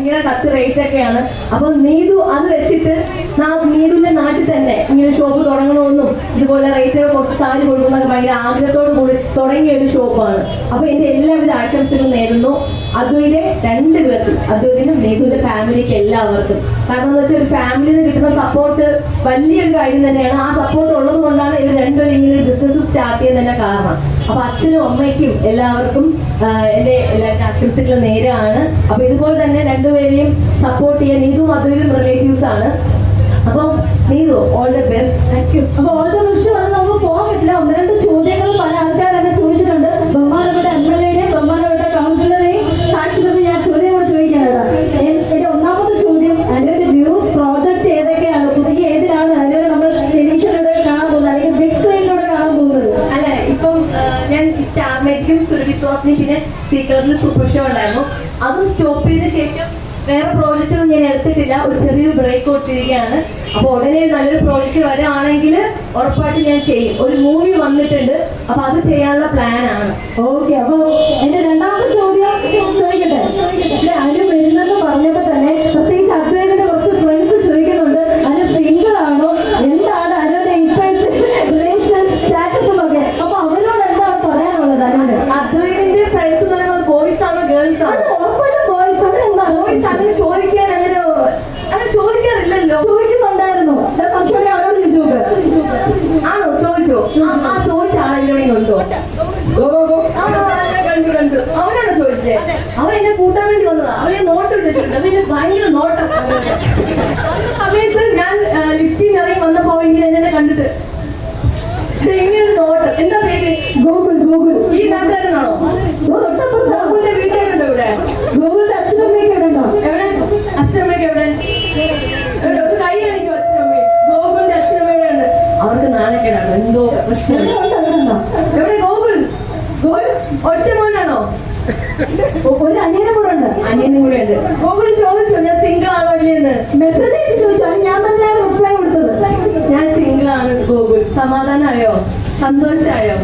ഭയങ്കര കത്ത് റേറ്റ് ഒക്കെയാണ്. അപ്പൊ നീതു അത് വെച്ചിട്ട് നീതുവിന്റെ നാട്ടിൽ തന്നെ ഇങ്ങനെ ഷോപ്പ് തുടങ്ങണമെന്നും ഇതുപോലെ റേറ്റ് ഒക്കെ സാധനം കൊടുക്കുന്നൊക്കെ ഭയങ്കര ആഗ്രഹത്തോട് കൂടി തുടങ്ങിയ ഒരു ഷോപ്പാണ് അപ്പൊ എന്റെ എല്ലാവിധ ആശംസകളും നേരുന്നു. അദ്വൈതെ രണ്ട് പേർക്കും അദ്വൈതിനും നീതുവിന്റെ ഫാമിലിക്ക് എല്ലാവർക്കും. കാരണം എന്താ വെച്ചാൽ ഒരു ഫാമിലിയിൽ കിട്ടുന്ന സപ്പോർട്ട് വലിയൊരു കാര്യം തന്നെയാണ്. ആ സപ്പോർട്ട് ഉള്ളത് കൊണ്ടാണ് ഇവർ രണ്ടുപേരും ഇങ്ങനെ സ്റ്റാർട്ട് ചെയ്യാൻ തന്നെ കാരണം. അപ്പൊ അച്ഛനും അമ്മയ്ക്കും എല്ലാവർക്കും എന്റെ എല്ലാ ആശംസകളും നേരാണ്. അപ്പൊ ഇതുപോലെ തന്നെ രണ്ടുപേരെയും സപ്പോർട്ട് ചെയ്യാൻ നീതും അതും റിലേറ്റീവ്സ് ആണ്. അപ്പം Neethu all the best thank you അപ്പൊ ഓരോ ഞാൻ സ്റ്റാർ മേക്കും സുരവിശ്വാസിനും പിന്നെ സീക്രട്ടിൽ സൂപ്പർ ഷോ ഉണ്ടായിരുന്നു. അതും സ്റ്റോപ്പ് ചെയ്ത ശേഷം വേറെ പ്രോജക്റ്റ് ഒന്നും ഞാൻ എടുത്തിട്ടില്ല. ഒരു ചെറിയൊരു ബ്രേക്ക് കൊടുത്തിരിക്കുകയാണ്. അപ്പൊ ഉടനെ നല്ലൊരു പ്രോജക്റ്റ് വരാണെങ്കിൽ ഉറപ്പായിട്ട് ഞാൻ ചെയ്യും. ഒരു മൂവി വന്നിട്ടുണ്ട്. അപ്പൊ അത് ചെയ്യാനുള്ള പ്ലാനാണ് ഓക്കെ അപ്പൊ എന്റെ രണ്ടാമത്തെ ചോദ്യം ആ, ചോദിച്ച ആളെങ്കിലും ഞാൻ കണ്ടു കണ്ടു. അവനാണോ ചോദിച്ചേ? അവൻ എന്നെ കൂട്ടാൻ വേണ്ടി വന്നതാ. അവനെ നോട്ട് എടുത്തിട്ടുണ്ട് അവൻ എന്നെ ഭയങ്കര നോട്ടം സമയത്ത് ഞാൻ ലിഫ്റ്റിൽ ഇറങ്ങി വന്നപ്പോ ഇങ്ങനെ എന്നെ കണ്ടിട്ട്. എങ്ങനെയാണ് നോട്ട് എന്താ പേര്? ഗൂഗിൾ ഗൂഗിൾ ഈ നാട്ടുകാരനാണോ? ഗോകുലിന്റെ നാണക്കേടാണ് എന്തോ എവിടെ? ഗോകുൽ? ഗോകുൽ? ഒറ്റ മോനാണോ? ഒരു അനിയനും കൂടെ ഉണ്ട്. അനിയനും കൂടെ ഉണ്ട്. ഗോകുൽ ചോദിച്ചു ഞാൻ സിംഗിൾ ആണോ ഇല്ലെന്ന് മെസ്സേജ് അയച്ച് ഞാൻ തന്നെയാണ് റിപ്ലൈ കൊടുത്തത്. ഞാൻ സിംഗിൾ ആണ് ഗോകുൽ. സമാധാനമായോ? സന്തോഷമായോ?